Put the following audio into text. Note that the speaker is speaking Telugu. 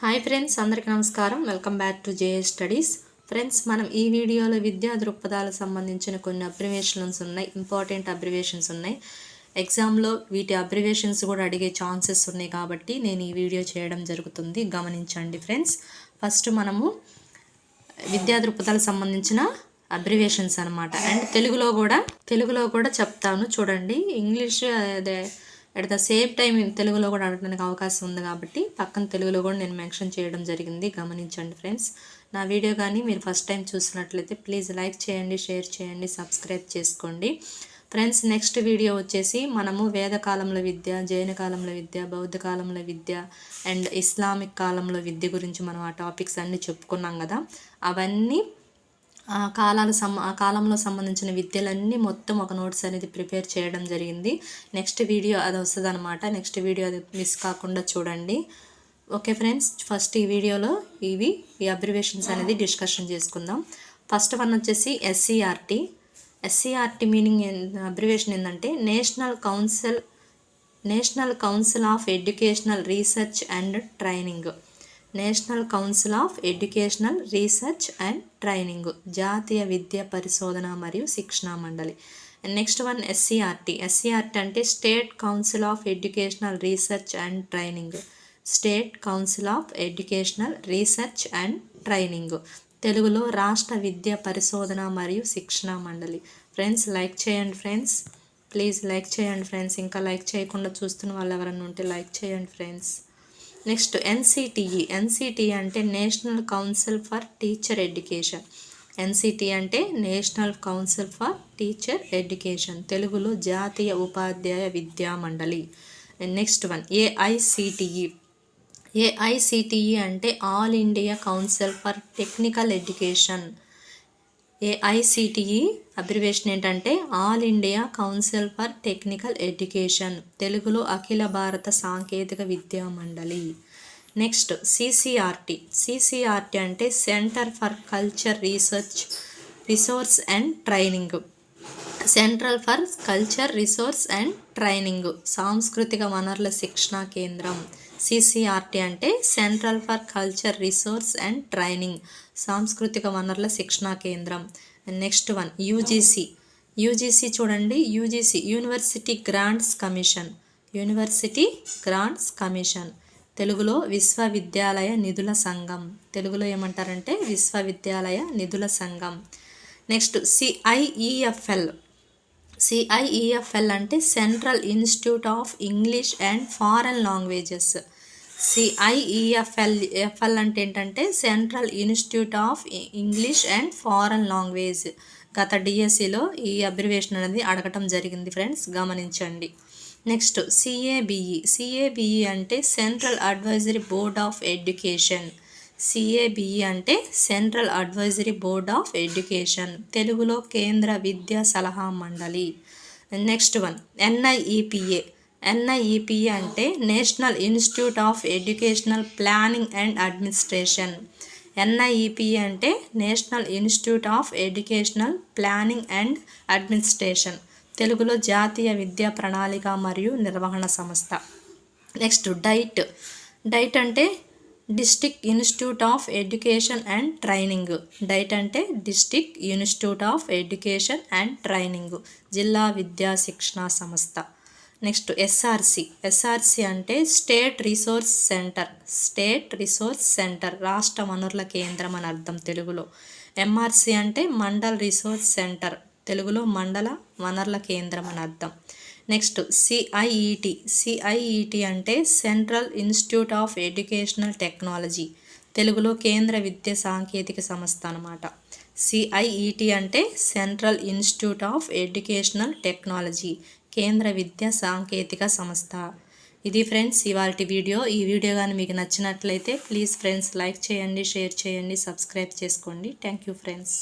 హాయ్ ఫ్రెండ్స్ అందరికీ నమస్కారం. Welcome back to JA studies. Friends మనం ఈ వీడియోలో విద్యా దృక్పథాలకు సంబంధించిన కొన్ని అబ్రివేషన్స్ ఉన్నాయి ఇంపార్టెంట్ అబ్రివేషన్స్ ఉన్నాయి. ఎగ్జామ్లో వీటి అబ్రివేషన్స్ కూడా అడిగే ఛాన్సెస్ ఉన్నాయి కాబట్టి నేను ఈ వీడియో చేయడం జరుగుతుంది. గమనించండి ఫ్రెండ్స్. ఫస్ట్ మనము విద్యా దృక్పథాలకు సంబంధించిన అబ్రివేషన్స్ అనమాట అండ్ తెలుగులో కూడా తెలుగులో కూడా చెప్తాను. చూడండి ఇంగ్లీష్ అదే అట్ ద సేమ్ టైం తెలుగులో కూడా అడగడానికి అవకాశం ఉంది కాబట్టి పక్కన తెలుగులో కూడా నేను మెన్షన్ చేయడం జరిగింది. గమనించండి ఫ్రెండ్స్ నా వీడియో కానీ మీరు ఫస్ట్ టైం చూసినట్లయితే ప్లీజ్ లైక్ చేయండి షేర్ చేయండి సబ్స్క్రైబ్ చేసుకోండి. ఫ్రెండ్స్ నెక్స్ట్ వీడియో వచ్చేసి మనము వేదకాలంలో విద్య జైన కాలంలో విద్య బౌద్ధ కాలంలో విద్య అండ్ ఇస్లామిక్ కాలంలో విద్య గురించి మనం ఆ టాపిక్స్ అన్నీ చెప్పుకున్నాం కదా. అవన్నీ ఆ కాలాలు సం ఆ కాలంలో సంబంధించిన విద్యలన్నీ మొత్తం ఒక నోట్స్ అనేది ప్రిపేర్ చేయడం జరిగింది. నెక్స్ట్ వీడియో అది వస్తుంది అనమాట నెక్స్ట్ వీడియో అది మిస్ కాకుండా చూడండి. ఓకే ఫ్రెండ్స్ ఫస్ట్ ఈ వీడియోలో ఇవి ఈ అబ్రివేషన్స్ అనేది డిస్కషన్ చేసుకుందాం. ఫస్ట్ వన్ వచ్చేసి ఎస్సీఆర్టీ. ఎస్సీఆర్టీ మీనింగ్ అబ్రివేషన్ ఏంటంటే national council national council of educational research and training. National council of educational research and training జాతీయ విద్యా పరిశోధన మరియు శిక్షణా మండలి. Next one SCERT. ఎస్సీఆర్టీ అంటే state council of educational research and training. State council of educational research and training. తెలుగులో రాష్ట్ర విద్యా పరిశోధన మరియు శిక్షణా మండలి. ఫ్రెండ్స్ లైక్ చేయండి ఫ్రెండ్స్. ప్లీజ్ లైక్ చేయండి ఫ్రెండ్స్. ఇంకా లైక్ చేయకుండా చూస్తున్న వాళ్ళు ఎవరైనా ఉంటే లైక్ చేయండి ఫ్రెండ్స్. నెక్స్ట్ ఎన్సిటిఈ ఎన్సిటిఈ అంటే National Council for Teacher Education NCT అంటే National Council for Teacher Education తెలుగులో జాతీయ ఉపాధ్యాయ విద్యా మండలి. నెక్స్ట్ వన్ ఏఐసిటిఈ ఏఐసిటిఈ అంటే All India Council for Technical Education AICTE abbreviation ఏంటంటే All India Council for Technical Education తెలుగులో అఖిల భారత సాంకేతిక విద్యా మండలి. Next CCRT. సిసిఆర్టీ అంటే centre for culture research resource and training. Central for culture resource and training. సాంస్కృతిక వనరుల శిక్షణా కేంద్రం. సిసిఆర్టీ అంటే Central for Culture Resource and Training. సాంస్కృతిక వనరుల శిక్షణా కేంద్రం. Next one UGC. యూజీసీ చూడండి. UGC University Grants Commission. University Grants Commission. తెలుగులో విశ్వవిద్యాలయ నిధుల సంఘం. తెలుగులో ఏమంటారంటే విశ్వవిద్యాలయ నిధుల సంఘం. Next CIEFL. సిఐఈఎఫ్ఎల్ అంటే central institute of English and foreign languages. CIEFL FL అంటే ఏంటంటే central institute of English and foreign language గత డిఎస్సిలో ఈ అబ్రివేషన్ అనేది అడగటం జరిగింది ఫ్రెండ్స్ గమనించండి. నెక్స్ట్ సిఏబిఈ సిఏబిఈ అంటే central advisory board of education CABE అంటే central advisory board of education తెలుగులో కేంద్ర విద్యా సలహా మండలి. నెక్స్ట్ వన్ ఎన్ఐఈపిఏ ఎన్ఐఈపి అంటే national institute of educational planning and administration. NIEP అంటే national institute of educational planning and administration తెలుగులో జాతీయ విద్యా ప్రణాళిక మరియు నిర్వహణ సంస్థ. Next DIET. డైట్ అంటే district institute of education and training. DIET అంటే district institute of education and training జిల్లా విద్యా శిక్షణ సంస్థ. Next SRC. ఎస్ఆర్సి అంటే state resource centre. State resource centre. రాష్ట్ర వనరుల కేంద్రం అని అర్థం తెలుగులో. ఎంఆర్సి అంటే మండల్ రిసోర్స్ సెంటర్. తెలుగులో మండల వనరుల కేంద్రం అని అర్థం. Next CIET. సిఐఈటి అంటే central institute of educational technology. తెలుగులో కేంద్ర విద్య సాంకేతిక సంస్థ అనమాట సిఐఈటి అంటే central institute of educational technology. కేంద్ర విద్యా సాంకేతిక సంస్థ. ఇది ఫ్రెండ్స్ ఇవాళ వీడియో. ఈ వీడియో కానీ మీకు నచ్చినట్లయితే ప్లీజ్ ఫ్రెండ్స్ లైక్ చేయండి షేర్ చేయండి సబ్స్క్రైబ్ చేసుకోండి. Thank you friends.